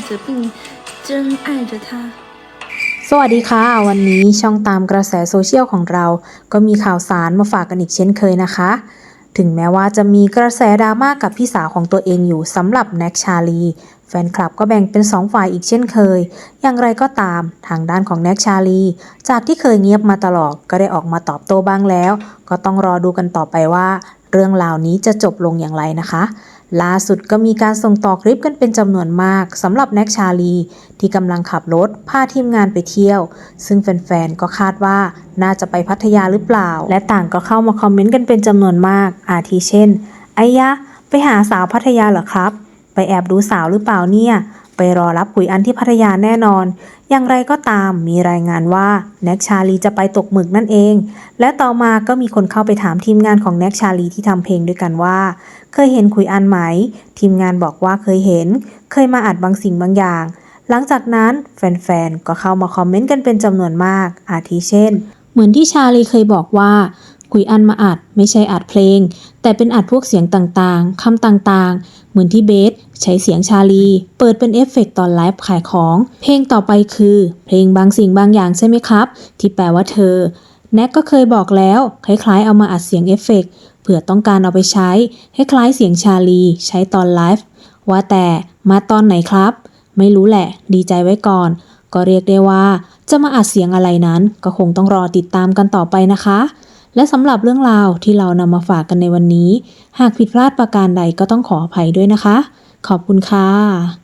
着并真爱着他。 สวัสดีค่ะ วันนี้ช่องตามกระแสโซเชียลของเรา ก็มีข่าวสารมาฝากกันอีกเช่นเคยนะคะ ถึงแม้ว่าจะมีกระแสดราม่ากกับพี่สาวของตัวเองอยู่สำหรับแน็กชาลี แฟนคลับก็แบ่งเป็นสองฝ่ายอีกเช่นเคย อย่างไรก็ตามทางด้านของแน็กชาลี จากที่เคยเงียบมาตลอดก็ได้ออกมาตอบโต้บ้างแล้ว ก็ต้องรอดูกันต่อไปว่า เรื่องราวนี้จะจบลงอย่างไรนะคะ ล่าสุดก็มีการส่งต่อคลิปกันเป็นจำนวนมากสำหรับแน็กชาลี ที่กำลังขับรถพาทีมงานไปเที่ยว ซึ่งแฟนๆ ก็คาดว่าน่าจะไปพัทยาหรือเปล่า และต่างก็เข้ามาคอมเมนต์กันเป็นจำนวนมาก อาทิเช่นไอ้ยะ ไปหาสาวพัทยาเหรอครับ ไปแอบดูสาวหรือเปล่าเนี่ย ไปรอรับขุยอันที่พัทยาแน่นอน อย่างไรก็ตามมีรายงานว่าแน็กชาลีจะไปตกหมึกนั่นเอง และต่อมาก็มีคนเข้าไปถามทีมงานของแน็กชาลีที่ทำเพลงด้วยกันว่า เคยเห็นขุยอันไหม ทีมงานบอกว่าเคยเห็น เคยมาอัดบางสิ่งบางอย่าง หลังจากนั้นแฟนๆก็เข้ามาคอมเมนต์กันเป็นจำนวนมาก อาทิเช่น เหมือนที่ชาลีเคยบอกว่าคุยอันมาอัดไม่ใช่อัดเพลง แต่เป็นอัดพวกเสียงต่างๆคำต่างๆ เหมือนที่เบส ใช้เสียงชาลี เปิดเป็นเอฟเฟกต์ตอนไลฟ์ขายของ เพลงต่อไปคือ เพลงบางสิ่งบางอย่างใช่ไหมครับ ที่แปลว่าเธอ แน็กก็เคยบอกแล้ว คล้ายๆ เอามาอัดเสียงเอฟเฟกต์เผื่อต้องการเอาไปใช้ คล้ายๆเสียงชาลี ใช้ตอนไลฟ์ว่าแต่มาตอนไหนครับ ไม่รู้แหละ ดีใจไว้ก่อน ก็เรียกได้ว่า จะมาอัดเสียงอะไรนั้น ก็คงต้องรอติดตามกันต่อไปนะคะและสำหรับเรื่องราวที่เรานำมาฝากกันในวันนี้ หากผิดพลาดประการใดก็ต้องขออภัยด้วยนะคะ ขอบคุณค่ะ